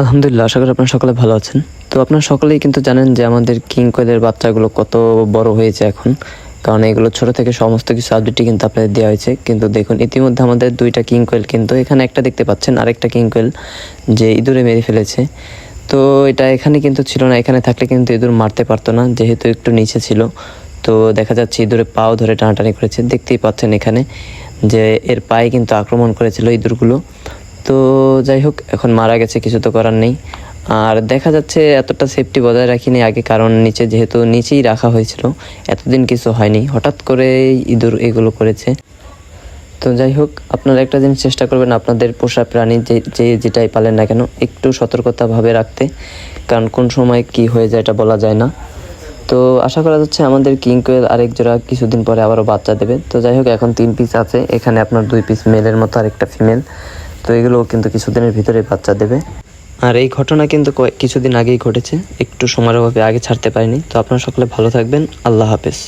আলহামদুলিল্লাহ, আশা করি আপনারা সকলে ভালো আছেন। তো আপনারা সকলেই কিন্তু জানেন যে আমাদের কিং বাচ্চাগুলো কত বড় হয়েছে এখন। কারণ এগুলো ছোট থেকে সমস্ত কিছু আপডেটই কিন্তু আপনাদের দেওয়া হয়েছে। কিন্তু দেখুন, ইতিমধ্যে আমাদের দুইটা কিং কোয়েল কিন্তু এখানে একটা দেখতে পাচ্ছেন, আরেকটা কিং কোয়েল যে ইঁদুরে মেরে ফেলেছে। তো এটা এখানে কিন্তু ছিল না, এখানে থাকলে কিন্তু ইঁদুর মারতে পারতো না, যেহেতু একটু নিচে ছিল। তো দেখা যাচ্ছে ইঁদুরে পাও ধরে টানাটানি করেছে। দেখতেই পাচ্ছেন এখানে যে এর পায়ে কিন্তু আক্রমণ করেছিল ইঁদুরগুলো। তো যাই হোক, এখন মারা গেছে, কিছু তো করার নেই। আর দেখা যাচ্ছে এতটা সেফটি বজায় রাখিনি আগে, কারণ নিচে যেহেতু নিচেই রাখা হয়েছিল, এতদিন কিছু হয়নি। হঠাৎ করে ইঁদুর এগুলো করেছে। তো যাই হোক, আপনারা একটা জিনিস চেষ্টা করবেন, আপনাদের পোষা প্রাণী যে যে যেটাই পালেন না কেন, একটু সতর্কতাভাবে রাখতে, কারণ কোন সময় কি হয়ে যায় এটা বলা যায় না। তো আশা করা যাচ্ছে আমাদের কিং কোয়েল আরেক জোড়া কিছুদিন পরে আবারও বাচ্চা দেবে। তো যাই হোক, এখন তিন পিস আছে, এখানে আপনার দুই পিস মেলের মতো আরেকটা ফিমেল তো এগুলো কিন্তু কিছুদিনের ভিতরে বাচ্চা দেবে। আর এই ঘটনা কিন্তু কিছুদিন আগেই ঘটেছে। একটু সময়ের অভাবে আগে ছাড়তে পারিনি। তো আপনারা সকলে ভালো থাকবেন। আল্লাহ হাফেজ।